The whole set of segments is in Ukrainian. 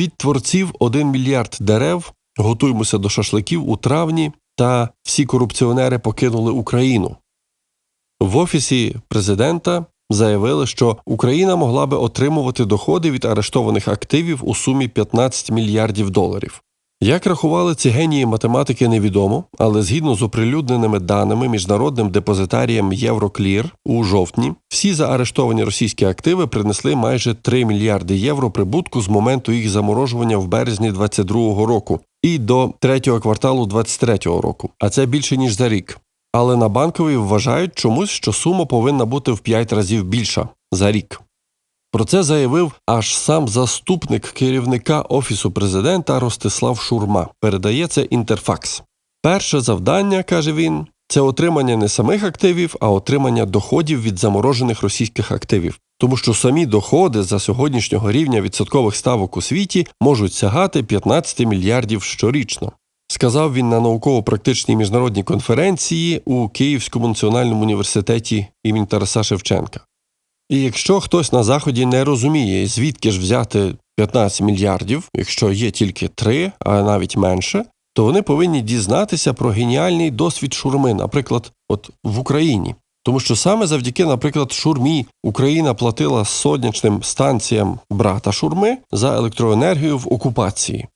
Від творців 1 мільярд дерев. Готуємося до шашликів у травні, та всі корупціонери покинули Україну. В офісі президента заявили, що Україна могла би отримувати доходи від арештованих активів у сумі 15 мільярдів доларів. Як рахували ці генії математики, невідомо, але згідно з оприлюдненими даними міжнародним депозитарієм Євроклір у жовтні, всі заарештовані російські активи принесли майже 3 мільярди євро прибутку з моменту їх заморожування в березні 2022 року і до третього кварталу 2023 року, а це більше ніж за рік. Але на банковій вважають чомусь, що сума повинна бути в 5 разів більша за рік. Про це заявив аж сам заступник керівника офісу президента Ростислав Шурма. Передає це інтерфакс. Перше завдання, каже він, це отримання не самих активів, а отримання доходів від заморожених російських активів. Тому що самі доходи за сьогоднішнього рівня відсоткових ставок у світі можуть сягати 15 мільярдів щорічно. Сказав він на науково-практичній міжнародній конференції у Київському національному університеті імені Тараса Шевченка. І якщо хтось на заході не розуміє, звідки ж взяти 15 мільярдів, якщо є тільки 3, а навіть менше, то вони повинні дізнатися про геніальний досвід шурми, наприклад, от в Україні. Тому що саме завдяки, наприклад, шурмі Україна платила сонячним станціям брата шурми за електроенергію в окупації.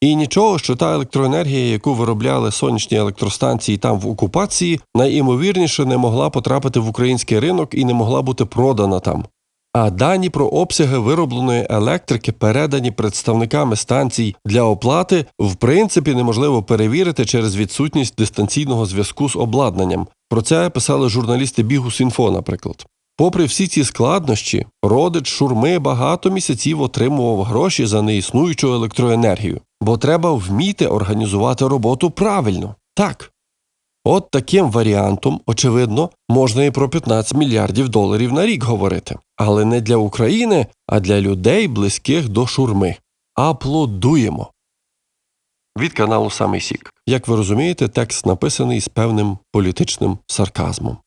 І нічого, що та електроенергія, яку виробляли сонячні електростанції там в окупації, найімовірніше не могла потрапити в український ринок і не могла бути продана там. А дані про обсяги виробленої електрики, передані представниками станцій для оплати, в принципі неможливо перевірити через відсутність дистанційного зв'язку з обладнанням. Про це писали журналісти Бігус.Інфо, наприклад. Попри всі ці складнощі, родич шурми багато місяців отримував гроші за неіснуючу електроенергію, бо треба вміти організувати роботу правильно. Так. От таким варіантом, очевидно, можна і про 15 мільярдів доларів на рік говорити, але не для України, а для людей, близьких до шурми. Аплодуємо. Від каналу Самий Сік. Як ви розумієте, текст написаний з певним політичним сарказмом.